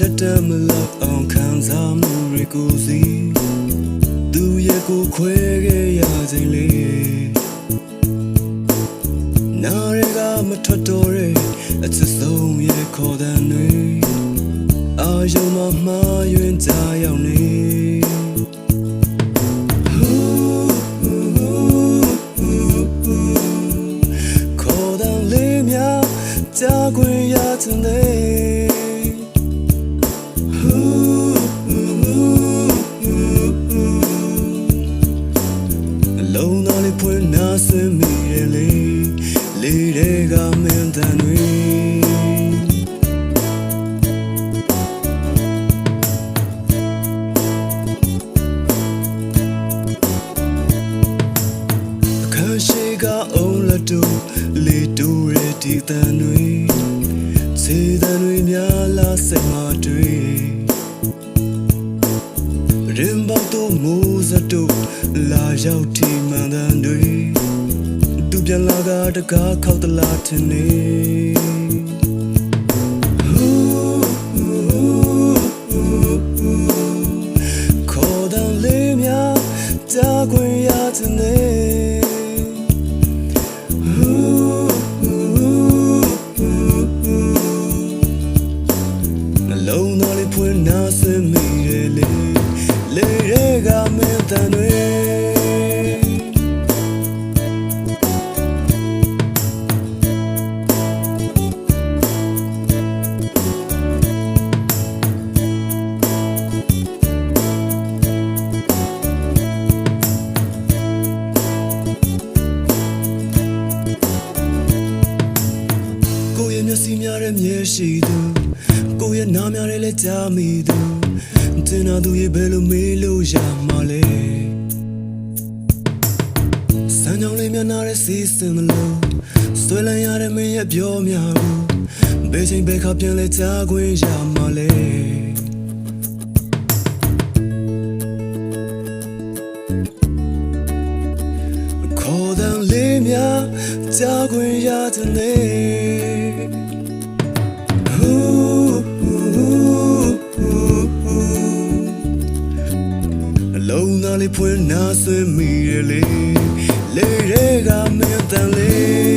ရတမ်းမလောက်အောင်ခံစားမှုတွေကိုစီသူရဲ့ကိုခွဲခဲ့ရခြင်းလေးနာရကမထွက်တော့တဲ့အချစ်ဆုံးရဲ့ခေါ်တဲ့တွေအာယုံမမှားယွင်းကြရောက်နေခေါ်တဲ့လေးများကြား ခွင့်ရတဲ့လေအလုံးသားလေးဖွင့်နာစင်မိရဲ့လေလေးတွေကမင်းတန်တွေအခန်းရှိကအုံးလက်တူလေတူရဲ့ဒီတန်တွေခြေတန်တွေများလာစိတ်မတွေ မူစတူလာရောက်ထိမှန်တန်တွေသူပြန်လာကတကားခောက်တလားထင်နေခေါ်တဲ့လေးများကြားခွင့်ရတဲ့ တန်တွေကိုယ့်ရဲ့မျက်စိများတဲ့မျက်ရှိသူကိုယ့်ရဲ့နားများတဲ့လက်ကြားမိသူ တင်နာသူရဲ့ဘယ်လိုမေးလို့ရမှာလဲစံကြောင်လေးများနာတဲ့စီးစင်မလို့ဆွဲလန်းရတဲ့မင်းရဲ့ပြောများဘူးဘယ်ချိန်ဘယ်ခါပြန်လဲကြားခွင့်ရမှာလဲခေါ်တဲ့လေးများကြားခွင့်ရတဲ့ နေအလုံးသားလေးဖွင့်နာဆွေးမိရလေလေတွေကမင်းတန်လေး